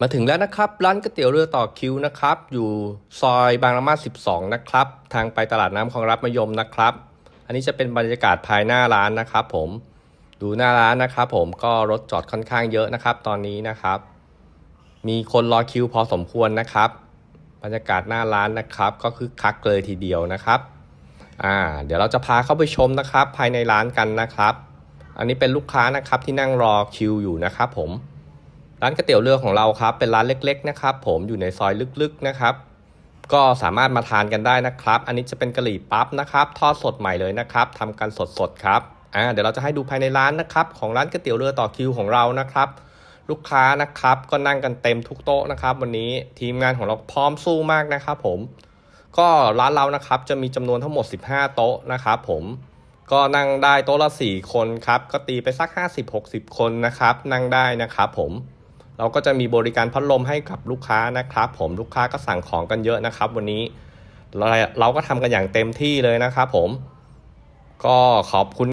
มาถึงแล้วนะครับ ร้านก๋วยเตี๋ยวเรือต่อคิวนะครับ อยู่ซอยบางละมาด12 นะครับ ทางไปตลาดน้ำของรับมยมนะครับ อันนี้จะเป็นบรรยากาศภายหน้าร้านนะครับผมดูหน้าร้านนะครับผมก็รถจอดค่อนข้างเยอะนะครับ ตอนนี้นะครับ มีคนรอคิวพอสมควรนะครับ บรรยากาศหน้าร้านนะครับ ก็คือคักเลยทีเดียวนะครับอ่าเดี๋ยวเราจะพาเข้าไปชมนะครับ ภายในร้านกันนะครับ อันนี้เป็นลูกค้านะครับที่นั่งรอคิวอยู่นะครับผม ร้านก๋วยเตี๋ยวเรือของเราครับ เป็นร้านเล็ก ๆ นะครับ ผมอยู่ในซอยลึกๆนะครับ ก็สามารถมาทานกันได้นะครับ อันนี้จะเป็นกะหรี่ปั๊บนะครับ ทอดสดใหม่เลยนะครับทำกันสดๆครับอ่าเดี๋ยวเราจะให้ดูภายในร้านนะครับของร้านก๋วยเตี๋ยวเรือต่อคิวของเรานะครับ ลูกค้านะครับก็นั่งกันเต็มทุกโต๊ะนะครับ วันนี้ทีมงานของเราพร้อมสู้มากนะครับ ผม ก็ร้านเรานะครับจะมีจำนวนทั้งหมด 15 โต๊ะนะครับ ผมก็นั่งได้โต๊ะละ 4 คนครับ ก็ตีไปสัก 50-60 คนนะครับ นั่งได้นะครับผม เราก็จะมีบริการพัดลมให้กับลูกค้านะครับ ผมลูกค้าก็สั่งของกันเยอะนะครับ วันนี้เราเราก็ทำกันอย่างเต็มที่เลยนะครับผมก็ขอบคุณ